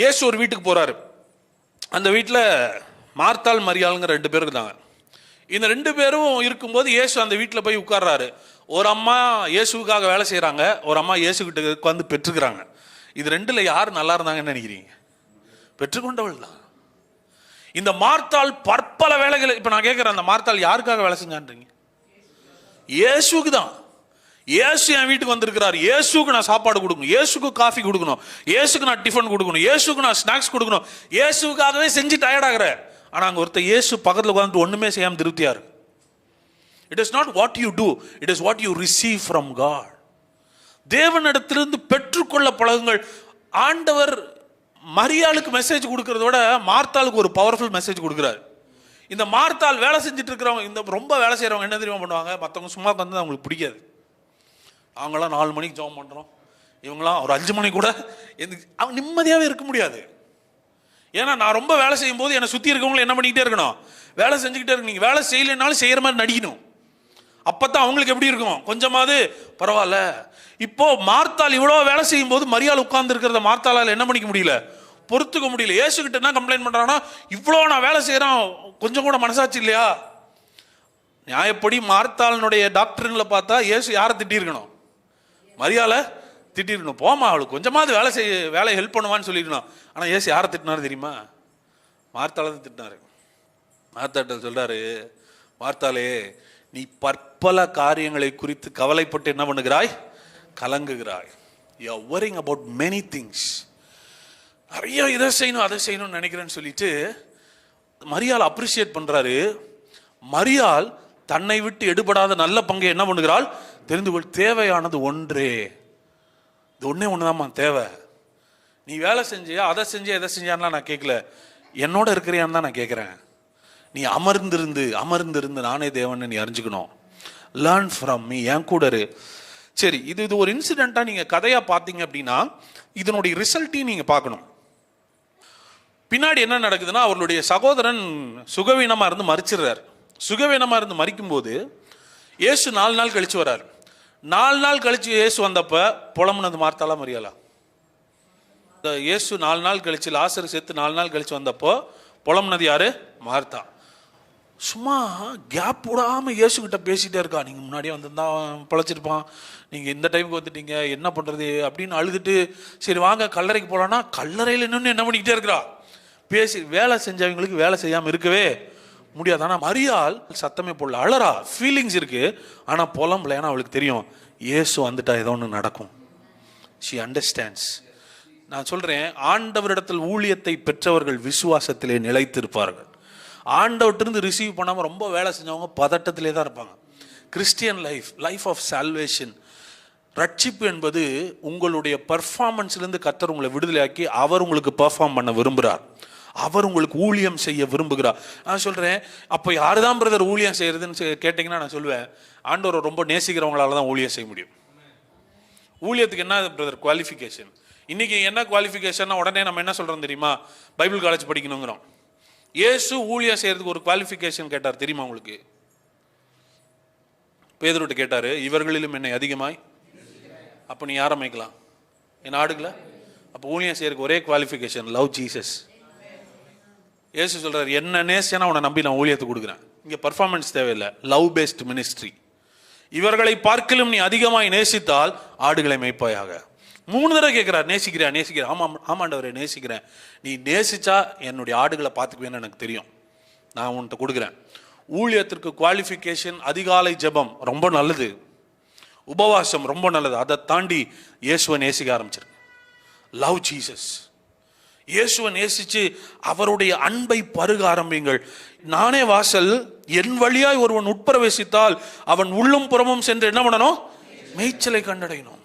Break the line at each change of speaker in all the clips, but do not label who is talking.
இயேசு ஒரு வீட்டுக்கு போகிறாரு அந்த வீட்டில் மார்த்தால் மரியாளுங்கிற ரெண்டு பேர் இருந்தாங்க. இந்த ரெண்டு பேரும் இருக்கும்போது இயேசு அந்த வீட்டில் போய் உட்கார்றாரு. ஒரு அம்மா இயேசுக்காக வேலை செய்கிறாங்க ஒரு அம்மா இயேசுக்கிட்ட உட்காந்து பெற்றுக்கிறாங்க. இது ரெண்டில் யார் நல்லா இருந்தாங்கன்னு நினைக்கிறீங்க? பெற்றுக்கொண்டவள் தான். இந்த மார்த்தால் பற்பல வேலைகள் இப்போ நான் கேட்குறேன் அந்த மார்த்தால் யாருக்காக வேலை செஞ்சான்றீங்க? இயேசுக்கு தான். இயேசு என் வீட்டுக்கு வந்திருக்கிறார். இயேசுக்கு நான் சாப்பாடு கொடுக்கணும். இயேசுக்கு காஃபி கொடுக்கணும். இயேசுக்கு நான் டிஃபன் கொடுக்கணும். இயேசுக்கு நான் ஸ்நாக்ஸ் கொடுக்கணும். இயேசுக்காகவே செஞ்சு டயர்டாகிறேன் ஆனால் அங்கே ஒருத்தர் இயேசு பக்கத்தில் உட்காந்துட்டு ஒன்றுமே செய்யாமல் திருப்தியார் it is not what you do it is what you receive from God தேவனிடத்திலிருந்து பெற்றுக்கொள்ள பழகுங்கள். ஆண்டவர் மரியாளுக்கு மெசேஜ் கொடுக்கறத விட மார்த்தாளுக்கு ஒரு பவர்ஃபுல் மெசேஜ் கொடுக்குறாரு. இந்த மார்த்தால் வேலை செஞ்சுட்டு இருக்கிறவங்க இந்த ரொம்ப வேலை செய்கிறவங்க என்ன தெரியுமா பண்ணுவாங்க? மற்றவங்க சும்மா வந்து அவங்களுக்கு பிடிக்காது. அவங்களாம் நாலு மணிக்கு ஜாப் பண்ணுறோம் இவங்களாம் ஒரு அஞ்சு மணி கூட எந்த அவங்க நிம்மதியாகவே இருக்க முடியாது. ஏன்னா நான் ரொம்ப வேலை செய்யும் போது என்னை சுற்றி இருக்கவங்களை என்ன பண்ணிக்கிட்டே இருக்கணும்? வேலை செஞ்சுக்கிட்டே இருக்கணும். நீங்கள் வேலை செய்யலைனாலும் செய்கிற மாதிரி நடிக்கணும். அப்பதான் அவங்களுக்கு எப்படி இருக்கும்? கொஞ்சமாவது பரவாயில்ல. இப்போ மார்த்தால் இவ்வளோ வேலை செய்யும் போது மரியாள் உட்கார்ந்து இருக்கிறத மார்த்தாளால் என்ன பண்ணிக்க முடியல? பொறுத்துக்க முடியல. ஏசுக்கிட்ட என்ன கம்ப்ளைண்ட் பண்ணுறான்னா இவ்வளோ நான் வேலை செய்கிறேன் கொஞ்சம் கூட மனசாட்சி இல்லையா? நியாயப்படி மார்த்தாளனுடைய டாக்டருங்களை பார்த்தா ஏசு யாரை திட்டியிருக்கணும்? மரியாதை திட்டிருக்கணும். போமா அவளுக்கு கொஞ்சமாவது வேலை செய்ய வேலையை ஹெல்ப் பண்ணுவான்னு சொல்லியிருக்கணும் ஆனால் ஏசு யாரை திட்டினாரு தெரியுமா? மார்த்தால தான் திட்டினாரு. மார்த்தாட்ட சொல்றாரு மார்த்தாலே நீ பற்பல காரியங்களை குறித்து கவலைப்பட்டு என்ன பண்ணுகிறாய்? கலங்குகிறாய். You worrying about many things நிறைய இதை செய்யணும் அதை செய்யணும்னு நினைக்கிறேன்னு சொல்லிட்டு மரியாள் அப்ரிஷியேட் பண்ணுறாரு மரியாள் தன்னை விட்டு எடுபடாத நல்ல பங்கை என்ன பண்ணுகிறாள்? தெரிந்து கொள் தேவையானது ஒன்றே. இது ஒன்றே ஒன்றுதாம்மா தேவை. நீ வேலை செஞ்சியா அதை செஞ்சியா எதை செஞ்சான்லாம் நான் கேட்கல என்னோட இருக்கிறியான்னு தான் நான் கேட்குறேன் நீ அமர்ந்திருந்து அமர்ந்திருந்து நானே தேவன்னு நீ அறிஞ்சுக்கணும். லேர்ன் ஃப்ரம் மீ என் கூட இரு. சரி இது இது ஒரு இன்சிடெண்ட்டாக நீங்கள் கதையாக பார்த்தீங்க அப்படின்னா இதனுடைய ரிசல்ட்டையும் நீங்கள் பார்க்கணும். பின்னாடி என்ன நடக்குதுன்னா அவர்களுடைய சகோதரன் சுகவீனமாக இருந்து மறிச்சிடுறார். சுகவீனமாக இருந்து மறிக்கும்போது இயேசு நாலு நாள் கழித்து வரார். நாலு நாள் கழிச்சு இயேசு வந்தப்போ புலம்புனது மார்த்தாலாம் மரியாளா? இந்த இயேசு நாலு நாள் கழித்து லாசர் சேர்த்து நாலு நாள் கழித்து வந்தப்போ புலம்புனது யார்? மார்த்தா. சும்மா கேப் விடாமல் இயேசு கிட்ட பேசிகிட்டே இருக்கா. நீங்கள் முன்னாடியே வந்திருந்தா அவன் பிழைச்சிருப்பான் இந்த டைமுக்கு வந்துட்டீங்க. என்ன பண்ணுறது அப்படின்னு அழுதுட்டு சரி வாங்க கல்லறைக்கு போகலான்னா கல்லறையில் நின்று என்ன பண்ணிக்கிட்டே இருக்கிறா? பேசி வேலை செஞ்சவங்களுக்கு வேலை செய்யாமல் இருக்கவே முடியாது. ஆனால் மரியாள் சத்தமே போடல. அழறா. ஃபீலிங்ஸ் இருக்கு. ஆனால் புலம்பல. ஏன்னா அவளுக்கு தெரியும் இயேசு வந்துட்டா ஏதோ ஒன்று நடக்கும். ஷி அண்டர்ஸ்டாண்ட்ஸ் நான் சொல்கிறேன் ஆண்டவரிடத்தில் ஊழியத்தை பெற்றவர்கள் விசுவாசத்திலே நிலைத்திருப்பார்கள். ஆண்டவர்கிட்ட ரிசீவ் பண்ணாமல் ரொம்ப வேலை செஞ்சவங்க பதட்டத்திலே தான் இருப்பாங்க. Christian life life of salvation ரட்சிப்பு என்பது உங்களுடைய பர்ஃபார்மன்ஸ்லேருந்து கத்தர் உங்களை விடுதலையாக்கி அவர் உங்களுக்கு பெர்ஃபார்ம் பண்ண விரும்புகிறார் அவர் உங்களுக்கு ஊழியம் செய்ய விரும்புகிறார். நான் சொல்கிறேன் அப்போ யாரு தான் பிரதர் ஊழியம் செய்கிறதுன்னு கேட்டிங்கன்னா நான் சொல்லுவேன் ஆண்டவரை ரொம்ப நேசிக்கிறவங்களால தான் ஊழியம் செய்ய முடியும். ஊழியத்துக்கு என்ன பிரதர் குவாலிஃபிகேஷன் இன்றைக்கி என்ன குவாலிஃபிகேஷன்னா உடனே நம்ம என்ன சொல்கிறோம் தெரியுமா? Bible college படிக்கணுங்கிறோம். ஏசு ஊழியம் செய்கிறதுக்கு ஒரு குவாலிஃபிகேஷன் கேட்டார் தெரியுமா உங்களுக்கு? பேதருட்ட கேட்டார் இவர்களிலும் என்னை அதிகமாய் அப்போ நீ யாரை அமைக்கலாம் என் அப்போ ஊழியம் செய்கிறதுக்கு ஒரே குவாலிஃபிகேஷன் லவ் ஜீசஸ் இயேசு சொல்கிறார் என்ன நேசியனா உன்னை நம்பி நான் ஊழியத்தை கொடுக்குறேன். இங்கே பர்ஃபார்மன்ஸ் தேவையில்லை. லவ் பேஸ்ட் மினிஸ்ட்ரி இவர்களை பார்க்கலும் நீ அதிகமாய் நேசித்தால் ஆடுகளை மேய்ப்பாயாக. மூணு தடவை கேட்குறார் நேசிக்கிறியா? நேசிக்கிறேன் ஆமாம் ஆமாண்டவரே நேசிக்கிறேன். நீ நேசிச்சா என்னுடைய ஆடுகளை பார்த்துக்குவேன்னு எனக்கு தெரியும். நான் உன்கிட்ட கொடுக்குறேன். ஊழியத்திற்கு குவாலிஃபிகேஷன் அதிகாலை ஜெபம் ரொம்ப நல்லது. உபவாசம் ரொம்ப நல்லது. அதை தாண்டி இயேசுவை நேசிக்க ஆரம்பிச்சிருக்கு. லவ் ஜீசஸ் இயேசுவை நேசித்து அவருடைய அன்பை பருக ஆரம்பிங்கள் நானே வாசல் என் வழியாய் ஒருவன் உட்பிரவேசித்தால் அவன் உள்ளும் புறமும் சென்று என்ன பண்ணணும்? மேய்ச்சலை கண்டடையணும்.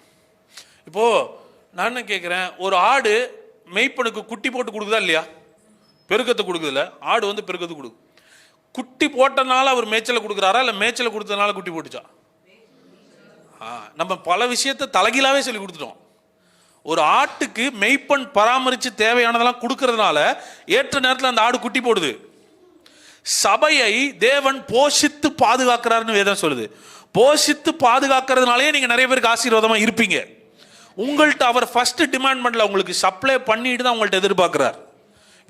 இப்போ நான் என்ன கேட்குறேன் ஒரு ஆடு மெய்ப்பனுக்கு குட்டி போட்டு கொடுக்குதா இல்லையா? பெருக்கத்தை கொடுக்குதுல ஆடு வந்து பெருக்கத்தை கொடுக்கும் குட்டி போட்டனால அவர் மேய்ச்சலை கொடுக்குறாரா? இல்லை மேய்ச்சலை கொடுத்ததுனால குட்டி போட்டுச்சா? நம்ம பல விஷயத்தை தலைகீழாவே சொல்லி கொடுத்துட்டோம். ஒரு ஆட்டுக்கு மெய்ப்பன் பராமரித்து தேவையானதெல்லாம் கொடுக்கறதுனால ஏற்ற நேரத்தில் அந்த ஆடு குட்டி போடுது. சபையை தேவன் போஷித்து பாதுகாக்கிறாருன்னு வேதம் சொல்லுது. போஷித்து பாதுகாக்கிறதுனாலே நீங்கள் நிறைய பேருக்கு ஆசீர்வாதமாக இருப்பீங்க. உங்கள்கிட்ட அவர் ஃபர்ஸ்ட் டிமாண்ட் பண்ணல உங்களுக்கு சப்ளை பண்ணிட்டு தான் உங்கள்ட்ட எதிர்பார்க்குறார்.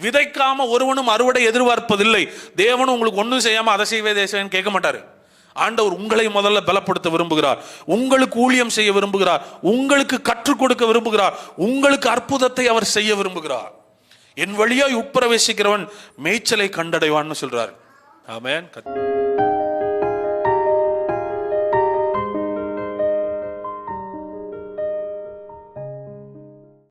விதைக்காம ஒருவனும் அறுவடை எதிர்பார்ப்பதில்லை. தேவனும் உங்களுக்கு ஒன்றும் செய்யாமல் அதை செய்வே தேசம் கேட்க மாட்டார். ஆண்டவர் உங்களை முதல்ல பலப்படுத்த விரும்புகிறார். உங்களுக்கு ஊழியம் செய்ய விரும்புகிறார். உங்களுக்கு கற்றுக் கொடுக்க விரும்புகிறார். உங்களுக்கு அற்புதத்தை அவர் செய்ய விரும்புகிறார். என் வழியாய் உட்பிரவேசிக்கிறவன் மேய்ச்சலை கண்டடைவான்னு சொல்றார். ஆமென்.